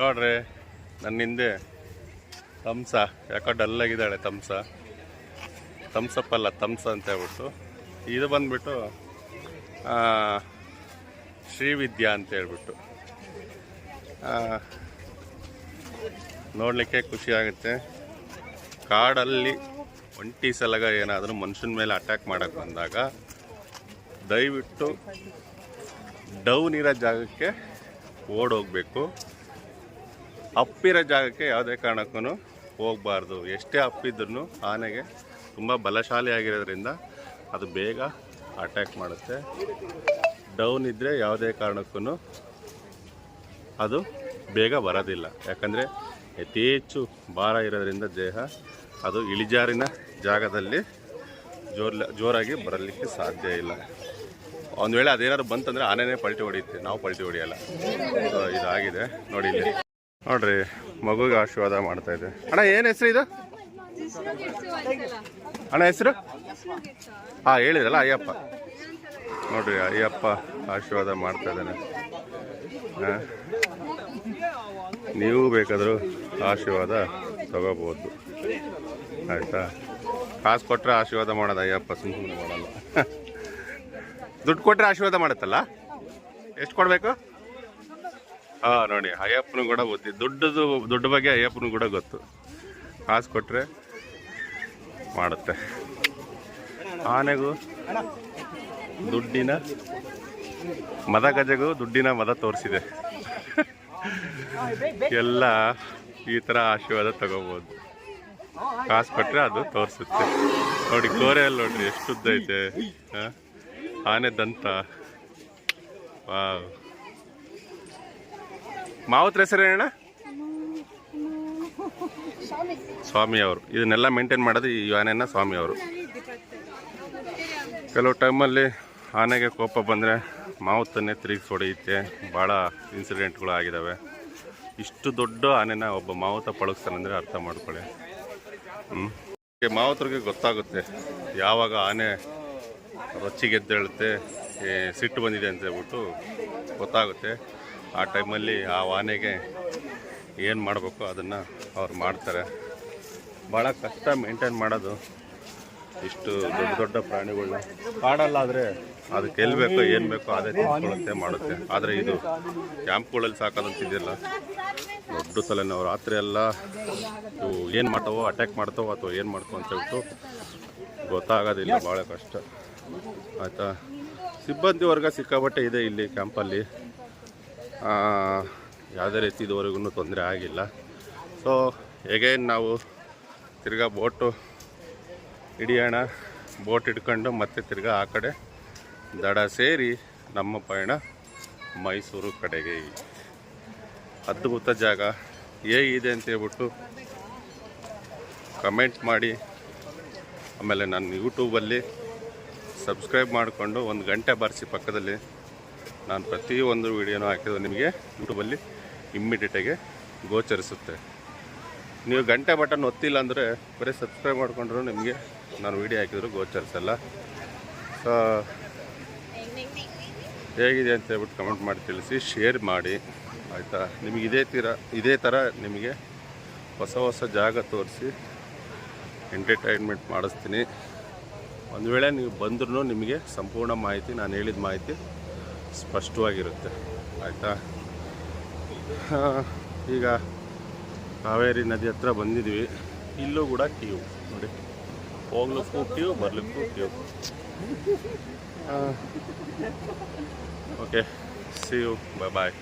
ನೋಡ್ರಿ ನನ್ನ ಹಿಂದೆ ತಮ್ಸ, ಯಾಕೋ ಡಲ್ಲಾಗಿದ್ದಾಳೆ ತಮ್ಸ. ತಮ್ಸಪ್ ಅಲ್ಲ, ತಮ್ಸ ಅಂತ ಹೇಳ್ಬಿಟ್ಟು. ಇದು ಬಂದ್ಬಿಟ್ಟು ಶ್ರೀವಿದ್ಯಾ ಅಂತ ಹೇಳ್ಬಿಟ್ಟು. ನೋಡಲಿಕ್ಕೆ ಖುಷಿ ಆಗುತ್ತೆ. ಕಾಡಲ್ಲಿ ಒಂಟಿ ಸಲಗ ಏನಾದರೂ ಮನುಷ್ಯನ ಮೇಲೆ ಅಟ್ಯಾಕ್ ಮಾಡಕ್ಕೆ ಬಂದಾಗ, ದಯವಿಟ್ಟು ಡೌನ್ ಇರೋ ಜಾಗಕ್ಕೆ ಓಡೋಗ್ಬೇಕು. ಅಪ್ಪಿರೋ ಜಾಗಕ್ಕೆ ಯಾವುದೇ ಕಾರಣಕ್ಕೂ ಹೋಗಬಾರ್ದು. ಎಷ್ಟೇ ಅಪ್ಪಿದ್ರೂ ಆನೆಗೆ ತುಂಬ ಬಲಶಾಲಿ ಆಗಿರೋದ್ರಿಂದ ಅದು ಬೇಗ ಅಟ್ಯಾಕ್ ಮಾಡುತ್ತೆ. ಡೌನ್ ಇದ್ದರೆ ಯಾವುದೇ ಕಾರಣಕ್ಕೂ ಅದು ಬೇಗ ಬರೋದಿಲ್ಲ. ಯಾಕಂದರೆ ಹೆಚ್ಚು ಭಾರ ಇರೋದ್ರಿಂದ ದೇಹ ಅದು ಇಳಿಜಾರಿನ ಜಾಗದಲ್ಲಿ ಜೋರ್ ಜೋರಾಗಿ ಬರಲಿಕ್ಕೆ ಸಾಧ್ಯ ಇಲ್ಲ. ಒಂದು ವೇಳೆ ಅದೇನಾದ್ರು ಬಂತಂದರೆ ಆನೆನೇ ಪಲ್ಟಿ ಹೊಡೆಯುತ್ತೆ. ನಾವು ಪಲ್ಟಿ ಹೊಡೆಯಲ್ಲ. ಇದಾಗಿದೆ. ನೋಡಿ ಇಲ್ಲಿ. ನೋಡ್ರಿ ಮಗುಗೆ ಆಶೀರ್ವಾದ ಮಾಡ್ತಾ ಇದೆ. ಅಣ್ಣ, ಏನು ಹೆಸರು ಇದು? ಅಣ್ಣ, ಹೆಸರು? ಹಾಂ, ಹೇಳಿದ್ರಲ್ಲ, ಅಯ್ಯಪ್ಪ. ನೋಡ್ರಿ, ಅಯ್ಯಪ್ಪ ಆಶೀರ್ವಾದ ಮಾಡ್ತಾ ಇದ್ದಾನೆ. ನೀವು ಬೇಕಾದರೂ ಆಶೀರ್ವಾದ ತಗೋಬೋದು. ಆಯ್ತಾ? ಕಾಸು ಕೊಟ್ಟರೆ ಆಶೀರ್ವಾದ ಮಾಡೋದು ಅಯ್ಯಪ್ಪ ಸುಮ್ಮನೆ ಮಾಡಲ್ಲ. ದುಡ್ಡು ಕೊಟ್ಟರೆ ಆಶೀರ್ವಾದ ಮಾಡುತ್ತಲ್ಲ? ಎಷ್ಟು ಕೊಡಬೇಕು? ಹಾಂ ನೋಡಿ, ಅಯ್ಯಪ್ಪನು ಕೂಡ ಗೊತ್ತಿ ದೊಡ್ಡದು, ದೊಡ್ಡ ಬಗ್ಗೆ ಅಯ್ಯಪ್ಪನು ಕೂಡ ಗೊತ್ತು. ಕಾಸು ಕೊಟ್ರೆ ಮಾಡುತ್ತೆ. ಆನೆಗೂ ದುಡ್ಡಿನ ಮದ ಗಜೆಗೂ ದುಡ್ಡಿನ ಮದ ತೋರಿಸಿದೆ. ಎಲ್ಲ ಈ ಥರ ಆಶೀರ್ವಾದ ತಗೋಬೋದು. ಕಾಸು ಕೊಟ್ಟರೆ ಅದು ತೋರಿಸುತ್ತೆ. ನೋಡಿ ಕೋರೆ ಅಲ್ಲಿ ನೋಡ್ರಿ ಎಷ್ಟು ಉದ್ದ ಐತೆ? ಆನೆ ದಂತ. ವಾವ್. ಮಾವತ್ರ ಹೆಸರು ಏನಣ್ಣ ಸ್ವಾಮಿ ಅವರು. ಇದನ್ನೆಲ್ಲ ಮೇಂಟೈನ್ ಮಾಡೋದು ಈ ಆನೆನ ಸ್ವಾಮಿ ಅವರು. ಕೆಲವು ಟೈಮಲ್ಲಿ ಆನೆಗೆ ಕೋಪ ಬಂದರೆ ಮಾವುತನ್ನೇ ತಿರುಗಿ ಹೊಡೆಯುತ್ತೆ. ಭಾಳ ಇನ್ಸಿಡೆಂಟ್ಗಳು ಆಗಿದ್ದಾವೆ ಇಷ್ಟು ದೊಡ್ಡ ಆನೆನ ಒಬ್ಬ ಮಾವುತ ಪಳಗಿಸ್ತಾನಂದರೆ ಅರ್ಥ ಮಾಡ್ಕೊಳ್ಳಿ. ಹ್ಞೂ ಮಾವುತರಿಗೆ ಗೊತ್ತಾಗುತ್ತೆ ಯಾವಾಗ ಆನೆ ರೊಚ್ಚಿಗೆದ್ದೇಳುತ್ತೆ ಸಿಟ್ಟು ಬಂದಿದೆ ಅಂತ ಹೇಳ್ಬಿಟ್ಟು ಗೊತ್ತಾಗುತ್ತೆ. ಆ ಟೈಮಲ್ಲಿ ಆ ವಾನೆಗೆ ಏನು ಮಾಡಬೇಕು ಅದನ್ನು ಅವ್ರು ಮಾಡ್ತಾರೆ. ಭಾಳ ಕಷ್ಟ ಮೇಂಟೈನ್ ಮಾಡೋದು. ಇಷ್ಟು ದೊಡ್ಡ ದೊಡ್ಡ ಪ್ರಾಣಿಗಳನ್ನ ಕಾಡಲ್ಲಾದರೆ ಅದಕ್ಕೆ ಎಲ್ಲಿ ಏನು ಬೇಕೋ ಅದೇ ತಿಳ್ಕೊಳ್ಳುತ್ತೆ ಮಾಡುತ್ತೆ. ಆದರೆ ಇದು ಕ್ಯಾಂಪ್ಗಳಲ್ಲಿ ಸಾಕೋದಂತಿದೆಯಲ್ಲ ದೊಡ್ಡ ತಲೆನ ರಾತ್ರಿ ಎಲ್ಲ ಏನು ಮಾಡ್ತಾವೋ ಅಟ್ಯಾಕ್ ಮಾಡ್ತಾವೋ ಅಥವಾ ಏನು ಮಾಡ್ತಾವೋ ಅಂತ ಹೇಳ್ಬಿಟ್ಟು ಗೊತ್ತಾಗೋದಿಲ್ಲ. ಭಾಳ ಕಷ್ಟ. ಆಯಿತಾ? ಸಿಬ್ಬಂದಿ ವರ್ಗ ಸಿಕ್ಕಾಪಟ್ಟೆ ಇದೆ ಇಲ್ಲಿ ಕ್ಯಾಂಪಲ್ಲಿ. ಯಾವುದೇ ರೀತಿ ಇದುವರೆಗೂ ತೊಂದರೆ ಆಗಿಲ್ಲ. ಸೊ ಎಗೈನ್ ನಾವು ತಿರ್ಗಾ ಬೋಟು ಹಿಡಿಯೋಣ, ಬೋಟ್ ಹಿಡ್ಕೊಂಡು ಮತ್ತೆ ತಿರ್ಗಾ ಆ ಕಡೆ ದಡ ಸೇರಿ ನಮ್ಮ ಪಯಣ ಮೈಸೂರು ಕಡೆಗೆ. ಅದ್ಭುತ ಜಾಗ. ಹೇಗಿದೆ ಅಂತ ಹೇಳ್ಬಿಟ್ಟು ಕಮೆಂಟ್ ಮಾಡಿ. ಆಮೇಲೆ ನಾನು ಯೂಟ್ಯೂಬಲ್ಲಿ ಸಬ್ಸ್ಕ್ರೈಬ್ ಮಾಡಿಕೊಂಡು ಒಂದು ಗಂಟೆ ಬಾರಿಸಿ ಪಕ್ಕದಲ್ಲಿ. ನಾನು ಪ್ರತಿಯೊಂದು ವಿಡಿಯೋನೂ ಹಾಕಿದ್ರು ನಿಮಗೆ ಯೂಟ್ಯೂಬಲ್ಲಿ ಇಮ್ಮಿಡಿಯೇಟಾಗಿ ಗೋಚರಿಸುತ್ತೆ. ನೀವು ಗಂಟೆ ಬಟನ್ ಒತ್ತಿಲ್ಲ ಅಂದರೆ ಬರೀ ಸಬ್ಸ್ಕ್ರೈಬ್ ಮಾಡಿಕೊಂಡ್ರು ನಿಮಗೆ ನಾನು ವಿಡಿಯೋ ಹಾಕಿದ್ರು ಗೋಚರಿಸಲ್ಲ. ಸೊ ಹೇಗಿದೆ ಅಂತ ಹೇಳ್ಬಿಟ್ಟು ಕಮೆಂಟ್ ಮಾಡಿ ತಿಳಿಸಿ ಶೇರ್ ಮಾಡಿ. ಆಯಿತಾ? ನಿಮಗೆ ಇದೇ ತೀರ, ಇದೇ ಥರ ನಿಮಗೆ ಹೊಸ ಹೊಸ ಜಾಗ ತೋರಿಸಿ ಎಂಟರ್ಟೈನ್ಮೆಂಟ್ ಮಾಡಿಸ್ತೀನಿ. ಒಂದು ವೇಳೆ ನೀವು ಬಂದ್ರೂ ನಿಮಗೆ ಸಂಪೂರ್ಣ ಮಾಹಿತಿ, ನಾನು ಹೇಳಿದ ಮಾಹಿತಿ ಸ್ಪಷ್ಟವಾಗಿರುತ್ತೆ. ಆಯಿತಾ? ಈಗ ಕಾವೇರಿ ನದಿ ಹತ್ರ ಬಂದಿದ್ವಿ ಇಲ್ಲೂ ಕೂಡ ಕ್ಯೂ ನೋಡಿ. ಹೋಗ್ಲಿಕ್ಕೂ queue ಬರ್ಲಿಕ್ಕೂ queue okay see you bye bye